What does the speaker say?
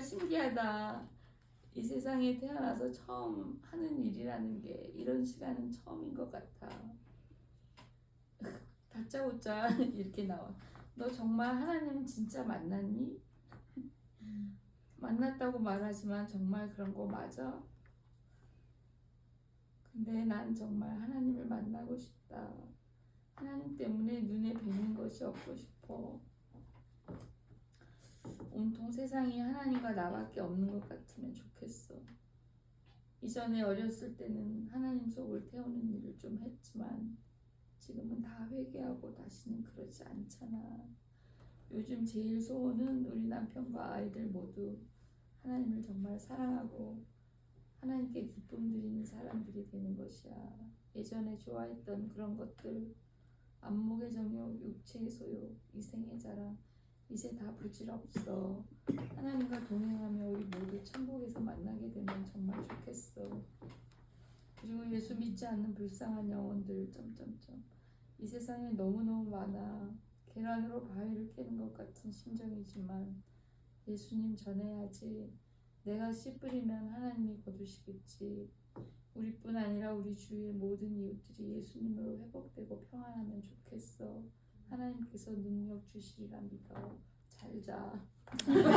신기하다. 이 세상에 태어나서 처음 하는 일이라는 게 이런 시간은 처음인 것 같아. 다짜고짜 이렇게 나와. 너 정말 하나님 진짜 만났니? 만났다고 말하지만 정말 그런 거 맞아? 근데 난 정말 하나님을 만나고 싶다. 하나님 때문에 눈에 뵈는 것이 없고 싶어. 세상이 하나님과 나밖에 없는 것 같으면 좋겠어. 이전에 어렸을 때는 하나님 속을 태우는 일을 좀 했지만 지금은 다 회개하고 다시는 그러지 않잖아. 요즘 제일 소원은 우리 남편과 아이들 모두 하나님을 정말 사랑하고 하나님께 기쁨 드리는 사람들이 되는 것이야. 예전에 좋아했던 그런 것들, 안목의 정욕, 육체의 소욕, 이생의 자랑, 이제 다 부질없어. 하나님과 동행하며 우리 모두 천국에서 만나게 되면 정말 좋겠어. 그리고 예수 믿지 않는 불쌍한 영혼들 점점점 이 세상에 너무너무 많아. 계란으로 바위를 깨는 것 같은 심정이지만 예수님 전해야지. 내가 씨 뿌리면 하나님이 거두시겠지. 우리뿐 아니라 우리 주위의 모든 이웃들이 예수님으로 회복되고 평안하면 좋겠어. 하나님께서 능력 주시리라 믿어. 잘 자.